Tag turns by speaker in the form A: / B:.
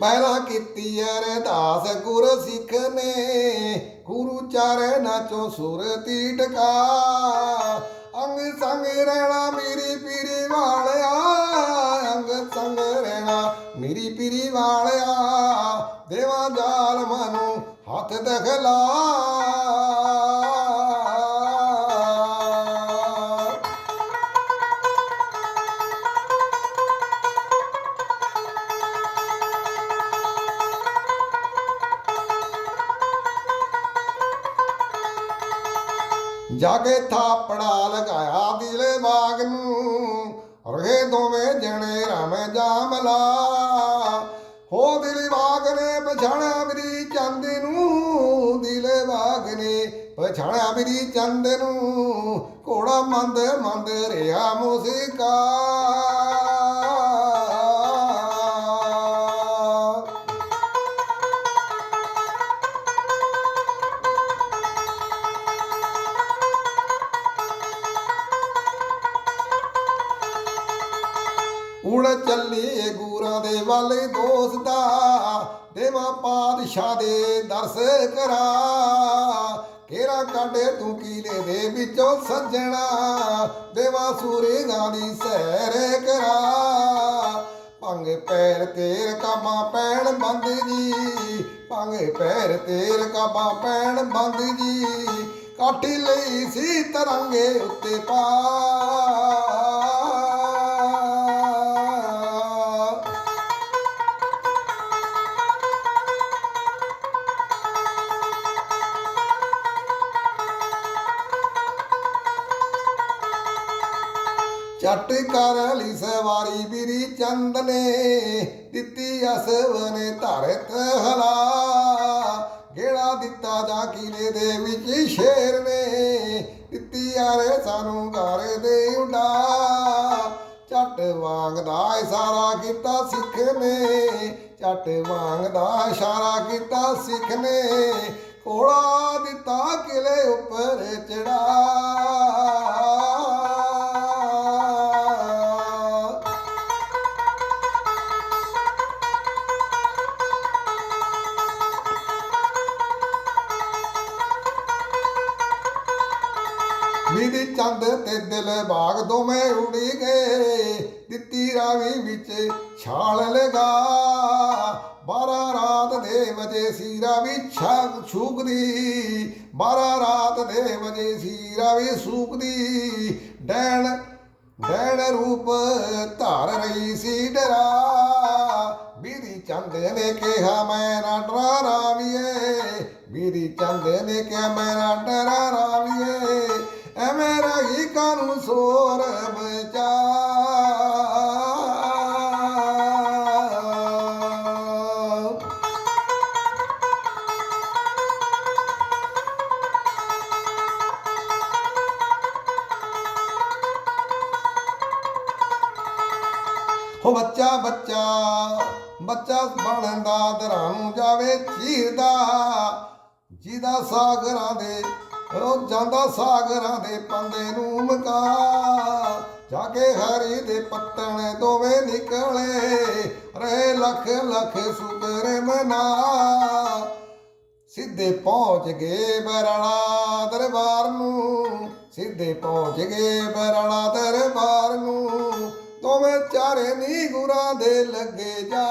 A: ਪਹਿਲਾਂ ਕੀਤੀ ਅਰਦਾਸ ਗੁਰ ਸਿੱਖ ਨੇ। ਗੁਰੂ ਚਾਰੇ ਨਾਚੋ ਸੁਰਤੀ ਟਕਾ ਅੰਗ ਸੰਗ ਰਹਿਣਾ ਮੇਰੀ ਪੀਰੀ ਵਾਲਿਆ। ਅੰਗ ਸੰਗ ਰਹਿਣਾ ਮੇਰੀ ਪੀਰੀ ਵਾਲਿਆ। ਦੇਵਾ ਜ਼ਾਲਮਾਂ ਨੂੰ ਹੱਥ ਦਖਲਾ। ਜਾਗੇ ਥਾਪੜਾ ਲਗਾਇਆ ਦਿਲੇ ਬਾਗ ਨੂੰ। ਰਹੇ ਦੋਵੇਂ ਜਣੇ ਰਾਮ ਜਾਮਲਾ ਹੋ ਦਿਲ ਬਾਗ ਨੇ ਪਛਾਣਿਆ ਮੇਰੀ ਚੰਦ ਨੂੰ। ਦਿਲੇ ਬਾਗ ਨੇ ਪਛਾਣਿਆ ਮੇਰੀ ਚੰਦ ਨੂੰ। ਘੋੜਾ ਮੰਦ ਮੰਦ ਰਿਹਾ ਮੁਸਿਕਾ। ਹੁਣ ਚੱਲੀਏ ਗੂਰਾਂ ਦੇ ਵੱਲ ਦੋਸਤਾ ਦੇਵਾ ਪਾਤਸ਼ਾਹ ਦੇ ਦਰਸ ਕਰਾ। ਕੇਰਾ ਕਾਡੇ ਤੂੰ ਕੀਲੇ ਦੇ ਵਿੱਚੋਂ ਸੱਜਣਾ, ਦੇਵਾ ਸੂਰੇਗਾ ਦੀ ਸੈਰ ਕਰਾ। ਪੰਗ ਪੈਰ ਤੇਰ ਕਾਬਾਂ ਪੈਣ ਬੰਦ ਜੀ ਪੰਗ ਪੈਰ ਤੇਰ ਕਾਬਾਂ ਪੈਣ ਬੰਦ ਜੀ। ਕਾਠੀ ਲਈ ਸੀ ਤਰੰਗੇ ਉੱਤੇ ਪਾ। ਚੱਟ ਕਰ ਲਈ ਸਵਾਰੀ ਵੀਰੀ ਚੰਦ ਨੇ, ਦਿੱਤੀ ਅਸਵਨੇ ਧਰਤ ਹਲਾ। ਗੇੜਾ ਦਿੱਤਾ ਜਾ ਕਿਲੇ ਦੇ ਵਿੱਚ ਸ਼ੇਰ ਨੇ, ਦਿੱਤੀ ਆਰੇ ਸਾਨੂੰ ਗਾਰੇ ਦੇ ਉਡਾ। ਚੱਟ ਵਾਂਗਦਾ ਇਸ਼ਾਰਾ ਕੀਤਾ ਸਿੱਖ ਨੇ ਚੱਟ ਵਾਂਗਦਾ ਇਸ਼ਾਰਾ ਕੀਤਾ ਸਿੱਖ ਨੇ। ਕੋਲਾ ਦਿੱਤਾ ਕਿਲੇ ਉੱਪਰ ਚੜਾ। ਮੇਰੀ ਚੰਦ ਤੇ ਦਿਲ ਬਾਗ ਦੋਵੇਂ ਉੜੀ ਗਏ। ਦਿੱਤੀ ਰਾਵੀ ਵਿੱਚ ਛਾਲ ਲਗਾ। ਬਾਰਾਂ ਰਾਤ ਦੇ ਵਜੇ ਸੀ ਵੀ ਛਾਗ ਛੂਕਦੀ। ਬਾਰਾਂ ਰਾਤ ਦੇ ਵਜੇ ਸੀ ਵੀ ਸੂਕਦੀ। ਡੈਣ ਡੈਣ ਰੂਪ ਧਾਰ ਰਹੀ ਸੀ ਡਰਾ। ਬੀਰੀ ਚੰਦ ਨੇ ਕਿਹਾ, ਮੈਂ ਨਾ ਡਰਾ ਰਾਵੀਏ। ਬੀਰੀ ਚੰਦ ਨੇ ਕਿਹਾ, ਮੈਂ ਨਾ ਡਰਾ ਰਾਵੀਏ। ਰਹੀ ਸੋਰ ਬਚਾ। ਹੋ ਬੱਚਾ ਬੱਚਾ ਬੱਚਾ ਬਣਦਾ ਦਰਾਂ ਨੂੰ ਜਾਵੇ ਚੀਰਦਾ ਜਿਹਦਾ ਸਾਗਰਾਂ ਦੇ ਉਹ ਜਾਂਦਾ ਸਾਗਰਾਂ ਦੇ ਪੰਦੇ ਨੂੰ ਮਕਾ। ਜਾ ਕੇ ਹਰੀ ਦੇ ਪੱਤਣ ਦੋਵੇਂ ਨਿਕਲੇ। ਰਹੇ ਲੱਖ ਲੱਖ ਸੁਗਰ ਮਨਾ। ਸਿੱਧੇ ਪਹੁੰਚ ਗਏ ਬਰਾੜਾ ਦਰਬਾਰ ਨੂੰ। ਸਿੱਧੇ ਪਹੁੰਚ ਗਏ ਬਰਾੜਾ ਦਰਬਾਰ ਨੂੰ। ਦੋਵੇਂ ਚਾਰੇ ਨੀ ਗੁਰਾਂ ਦੇ ਲੱਗੇ ਜਾ